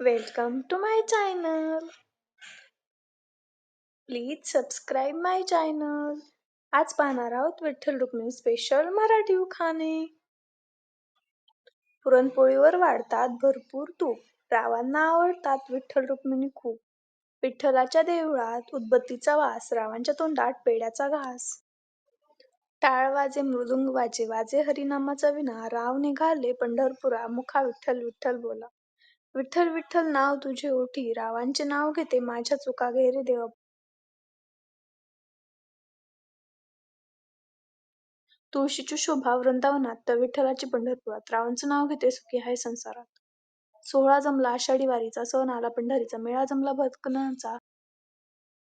Welcome to my channel. Please subscribe my channel आज पाहणार आहोत विठ्ठल रुक्मिणी स्पेशल मराठी उखाणे. पुरणपोळीवर वाढतात भरपूर तूप. रावांना आवडतात विठ्ठल रुक्मिणी खूप. विठ्ठलाच्या देवळात उदबत्तीचा वास रावांच्या तोंडात पेड्याचा घास. टाळ वाजे मृदुंग वाजे वाजे हरिनामाचा विना राव निघाले पंढरपुरा मुखा विठ्ठल विठ्ठल बोला. विठ्ठल विठ्ठल नाव तुझे ओठी रावांचे नाव घेते माझ्या चुका. घेरे देवा. तुळशीची शोभा वृंदावनात तर विठ्ठलाची पंढरपुरात. रावांचं नाव घेते सुखी आहे संसारात. सोहळा जमला आषाढी वारीचा सण आला पंढरीचा. मेळा जमला भटकनाचा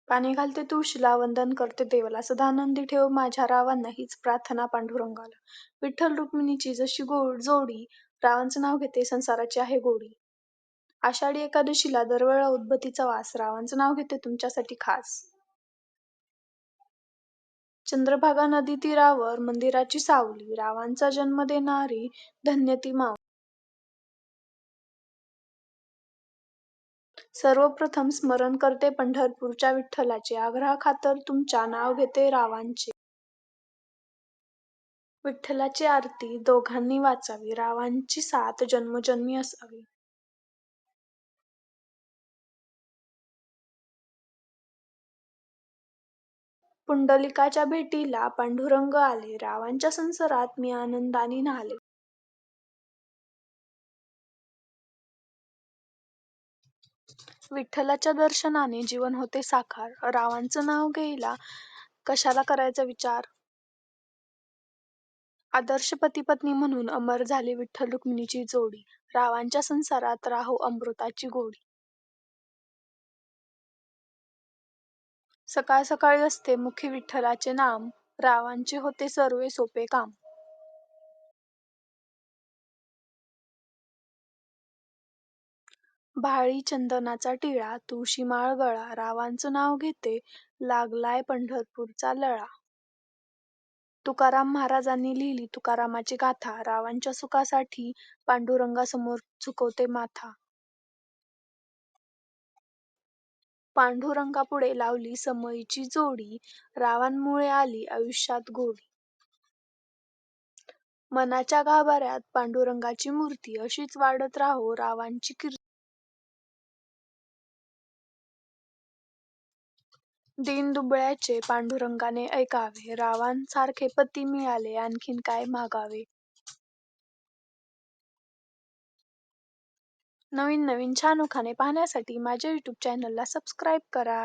पाणी घालते तुळशीला वंदन करते देवाला. सदानंदी ठेव माझ्या रावांना हीच प्रार्थना पांडुरंगाला. विठ्ठल रुक्मिणीची जशी गोड जोडी रावांचं नाव घेते संसाराची आहे गोडी. आषाढी एकादशीला दरवेळा उदबत्तीचा वास रावांचं नाव घेते तुमच्यासाठी खास. चंद्रभागा नदी तीरावर मंदिराची सावली रावांचा जन्म देणारी धन्य ती माव सर्वप्रथम स्मरण करते पंढरपूरच्या विठ्ठलाचे आग्रहा खातर तुमच्या नाव घेते रावांचे विठ्ठलाची आरती दोघांनी वाचावी रावांची साथ जन्मजन्मी असावी. पुंडलिकाच्या भेटीला पांडुरंग आले. रावांच्या संसारात मी आनंदाने न्हाले. विठ्ठलाच्या दर्शनाने जीवन होते साकार. रावांचं नाव घ्यायला कशाला करायचा विचार? आदर्श पती पत्नी म्हणून अमर झाली विठ्ठल रुक्मिणीची जोडी. रावांच्या संसारात राहो अमृताची गोडी. सकाळ सकाळी असते मुखी विठ्ठलाचे नाम रावांचे होते सर्वे सोपे काम. भाळी चंदनाचा टिळा तुळशी माळ गळा रावांचं नाव घेते लागलाय पंढरपूरचा लळा. तुकाराम महाराजांनी लिहिली तुकारामाची गाथा रावांच्या सुखासाठी पांडुरंगासमोर झुकवते माथा. पांडुरंगापुढे लावली समईची जोडी रावांमुळे आली आयुष्यात गोडी. मनाच्या गाभाऱ्यात पांडुरंगाची मूर्ती अशीच वाढत राहो रावांची कीर्ती दीन दुबळ्याचे पांडुरंगाने ऐकावे रावांसारखे पती मिळाले आणखीन काय मागावे? नवीन नवीन छान उखाणे पाहण्यासाठी माझ्या यूट्यूब चॅनलला सबस्क्राईब करा.